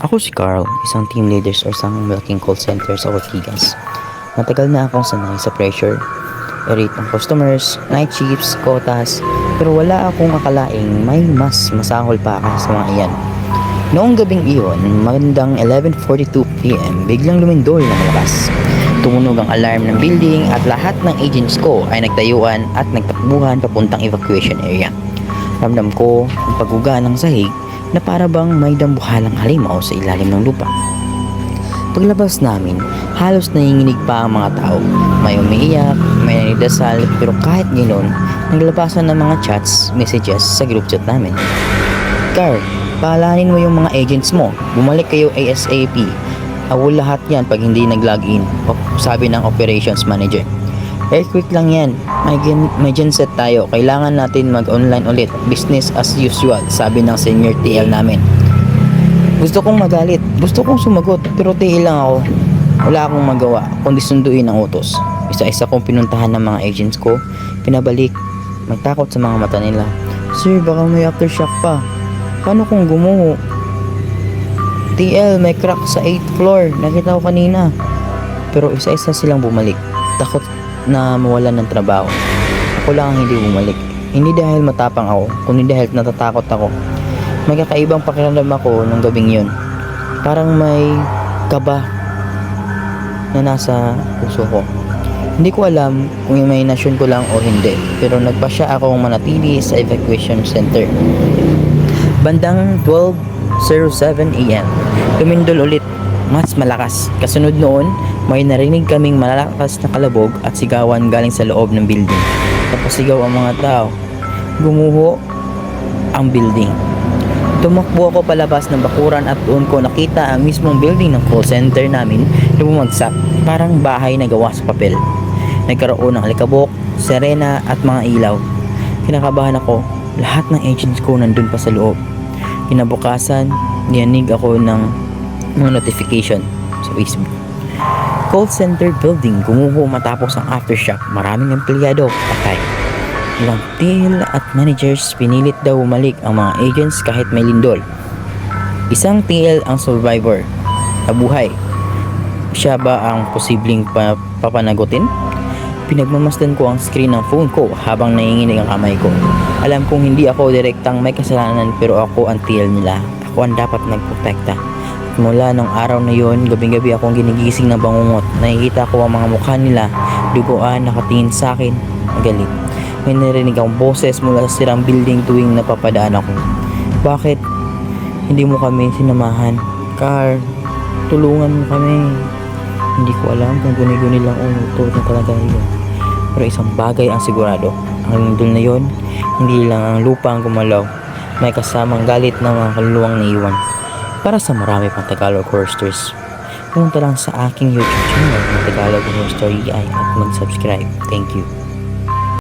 Ako si Carl, isang team leader sa isang malaking call center sa Ortigas. Matagal na akong sanay sa pressure, irate ng customers, night shifts, quotas, pero wala akong akalaing may mas masahol pa ka sa mga iyan. Noong gabing iyon, magandang 11.42pm, biglang lumindol ng malakas. Tumunog ang alarm ng building at lahat ng agents ko ay nagtayuan at nagtakbuhan papuntang evacuation area. Ramdam ko ang pagguga ng sahig na para bang may dambuhalang halimaw sa ilalim ng lupa. Paglabas namin, halos nanginginig pa ang mga tao. May umiiyak, may nanidasal, pero kahit ganoon, naglabasan ng mga chats, messages sa group chat namin. Carl, paalanin mo yung mga agents mo. Bumalik kayo ASAP. Awol lahat yan pag hindi nag-login, sabi ng operations manager. Earthquake lang yan. May, gen, may genset tayo. Kailangan natin mag-online ulit. Business as usual, sabi ng senior TL namin. Gusto kong magalit. Gusto kong sumagot. Pero TL lang ako. Wala akong magawa, kundi sunduin ang utos. Isa-isa kong pinuntahan ng mga agents ko. Pinabalik. May sa mga mata nila. Sir, baka may aftershock pa. Paano kung gumuho? TL, may crack sa 8th floor. Nakita ko kanina. Pero isa-isa silang bumalik. Takot na mawalan ng trabaho. Ako lang ang hindi bumalik. Hindi dahil matapang ako, kundi dahil natatakot ako. May kakaibang pakiramdam ako nung gabing yun. Parang may kaba na nasa puso ko. Hindi ko alam kung imahinasyon ko lang o hindi, pero nagpasya akong manatili sa evacuation center. Bandang 12.07 a.m. Lumindol ulit, mas malakas. Kasunod noon, may narinig kaming malalakas na kalabog at sigawan galing sa loob ng building. Napasigaw ang mga tao. Gumuho ang building. Tumakbo ako palabas ng bakuran at doon ko nakita ang mismong building ng call center namin na bumagsak. Parang bahay na gawa sa papel. Nagkaroon ng alikabok, serena at mga ilaw. Kinakabahan ako. Lahat ng agents ko nandun pa sa loob. Kinabukasan, niyanig ako ng mga notification sa Facebook. Call center building gumuho matapos ang aftershock. Maraming empleyado patay. Ilang TL at managers pinilit daw bumalik ang mga agents kahit may lindol. Isang TL ang survivor. Nabuhay. Siya ba ang posibleng pa papanagutin? Pinagmamasdan ko ang screen ng phone ko habang nanginginig ang kamay ko. Alam kong hindi ako direktang may kasalanan pero ako ang TL nila. Ako ang dapat nagprotekta. Mula nung araw na yon, gabing-gabi akong ginigising ng bangungot. Nakikita ko ang mga mukha nila, duguan, nakatingin sa akin, magalit. May narinig akong boses mula sa sirang building tuwing napapadaan ako. Bakit hindi mo kami sinamahan? Car, tulungan mo kami. Hindi ko alam kung guni-guni lang ito na talaga yun. Pero isang bagay ang sigurado. Ang lindol na yon, hindi lang ang lupa ang gumalaw. May kasamang galit ng mga kaluluwang naiwan. Para sa marami pang Tagalog horror stories, pumunta lang sa aking YouTube channel na Tagalog Horror Story at mag-subscribe. Thank you.